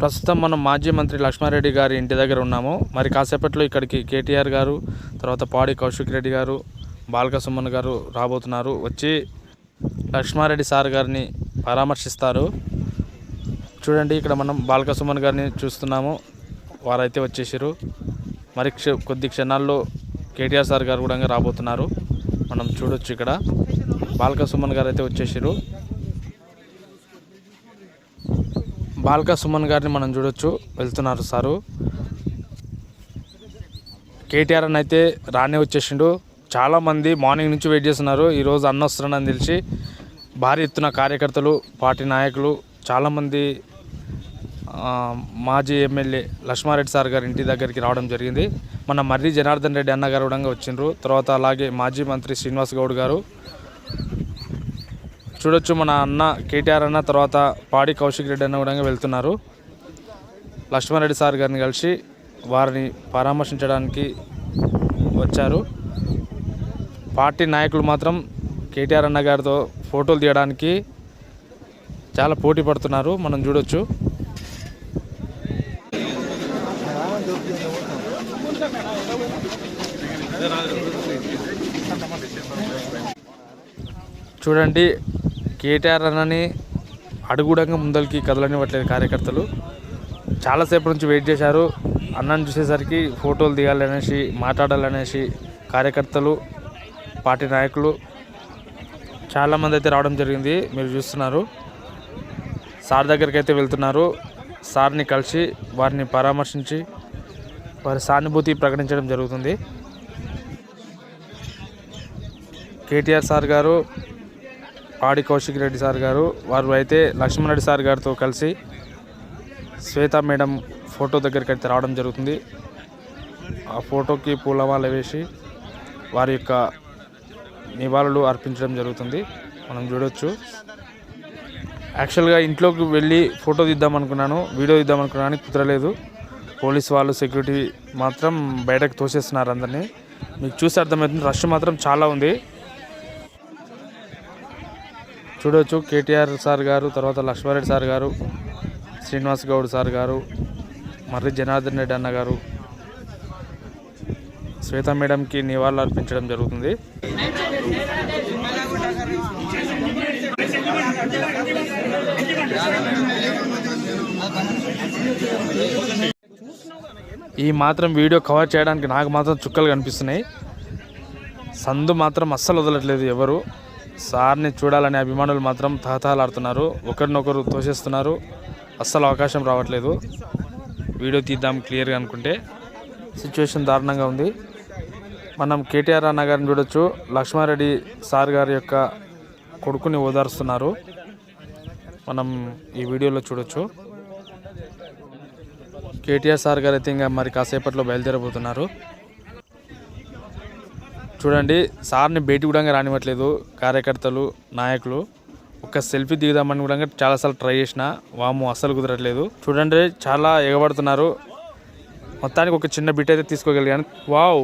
ప్రస్తుతం మనం మాజీ మంత్రి లక్ష్మారెడ్డి గారి ఇంటి దగ్గర ఉన్నాము. మరి కాసేపట్లో ఇక్కడికి కేటీఆర్ గారు తర్వాత పాడి కౌశిక్ రెడ్డి గారు బాలక సుమన్ గారు రాబోతున్నారు. వచ్చి లక్ష్మారెడ్డి సార్ గారిని పరామర్శిస్తారు. చూడండి ఇక్కడ మనం బాలక సుమన్ గారిని చూస్తున్నాము. వారైతే వచ్చేసారు మరి క్ష- కొద్ది క్షణాల్లో కేటీఆర్ సార్ గారు కూడా రాబోతున్నారు. మనం చూడొచ్చు ఇక్కడ. బాలక సుమన్ గారు అయితే వచ్చేసారు బాల్కా సుమన్ గారిని మనం చూడొచ్చు. వెళ్తున్నారు సారు. కేటీఆర్ అని అయితే రానే వచ్చేసిండు. చాలామంది మార్నింగ్ నుంచి వెయిట్ చేస్తున్నారు. ఈరోజు అన్న వస్తున్నాడని తెలిసి భారీ ఎత్తున కార్యకర్తలు పార్టీ నాయకులు చాలామంది మాజీ ఎమ్మెల్యే లక్ష్మారెడ్డి సార్ గారి ఇంటి దగ్గరికి రావడం జరిగింది. మన మర్రి జనార్దన్ రెడ్డి అన్న గారు కూడా వచ్చిండ్రు. తర్వాత అలాగే మాజీ మంత్రి శ్రీనివాస్ గౌడ్ గారు. చూడొచ్చు మన అన్న కేటీఆర్ అన్న తర్వాత పాడి కౌశిక్ రెడ్డి అన్న కూడా వెళ్తున్నారు. లక్ష్మారెడ్డి సార్ గారిని కలిసి వారిని పరామర్శించడానికి వచ్చారు. పార్టీ నాయకులు మాత్రం కేటీఆర్ అన్న గారితో ఫోటోలు తీయడానికి చాలా పోటీ పడుతున్నారు. మనం చూడొచ్చు. చూడండి కేటీఆర్ అన్నని అడుగుడంగా ముందరికి కదలనివ్వట్లేదు కార్యకర్తలు. చాలాసేపు నుంచి వెయిట్ చేశారు. అన్నని చూసేసరికి ఫోటోలు దిగాలనేసి మాట్లాడాలనేసి కార్యకర్తలు పార్టీ నాయకులు చాలామంది అయితే రావడం జరిగింది. మీరు చూస్తున్నారు. సార్ దగ్గరికి అయితే వెళ్తున్నారు. సార్ని కలిసి వారిని పరామర్శించి వారి సానుభూతి ప్రకటించడం జరుగుతుంది. కేటీఆర్ సార్ గారు పాడి కౌశిక్ రెడ్డి సార్ గారు వారు అయితే లక్ష్మణరెడ్డి సార్ గారితో కలిసి శ్వేత మేడం ఫోటో దగ్గరికి అయితే రావడం జరుగుతుంది. ఆ ఫోటోకి పూలమాల వేసి వారి యొక్క నివాళులు అర్పించడం జరుగుతుంది. మనం చూడొచ్చు. యాక్చువల్గా ఇంట్లోకి వెళ్ళి ఫోటో తీద్దాం అనుకున్నాను వీడియో తీద్దాం అనుకున్నాను కుదరలేదు. పోలీస్ వాళ్ళు సెక్యూరిటీ మాత్రం బయటకు తోసేస్తున్నారు అందరినీ. మీకు చూసి అర్థమవుతుంది రష్ మాత్రం చాలా ఉంది. చూడవచ్చు కేటీఆర్ సార్ గారు తర్వాత లక్ష్మారెడ్డి సార్ గారు శ్రీనివాస్ గౌడ్ సార్ గారు మర్రి జనార్దన్ రెడ్డి అన్న గారు శ్వేత మేడంకి నివాళులు అర్పించడం జరుగుతుంది. ఈ మాత్రం వీడియో కవర్ చేయడానికి నాకు మాత్రం చుక్కలు కనిపిస్తున్నాయి. సందు మాత్రం అస్సలు వదలట్లేదు ఎవరు. సార్ని చూడాలనే అభిమానులు మాత్రం తహతహలాడుతున్నారు. ఒకరినొకరు తోసేస్తున్నారు. అస్సలు అవకాశం రావట్లేదు. వీడియో తీద్దాం క్లియర్గా అనుకుంటే. సిచ్యువేషన్ దారుణంగా ఉంది. మనం కేటీఆర్ అన్న గారిని చూడొచ్చు. లక్ష్మారెడ్డి సార్ గారి యొక్క కొడుకుని ఓదారుస్తున్నారు. మనం ఈ వీడియోలో చూడొచ్చు. కేటీఆర్ సార్ గారు అయితే ఇంకా మరి కాసేపట్లో బయలుదేరబోతున్నారు. చూడండి సార్ని భేటీ కూడా రానివ్వట్లేదు. కార్యకర్తలు నాయకులు ఒక సెల్ఫీ దిగుదామని కూడా చాలాసార్లు ట్రై చేసిన వాము అస్సలు కుదరట్లేదు. చూడండి చాలా ఎగబడుతున్నారు. మొత్తానికి ఒక చిన్న బిట్ అయితే తీసుకోగలిగాను. వావ్!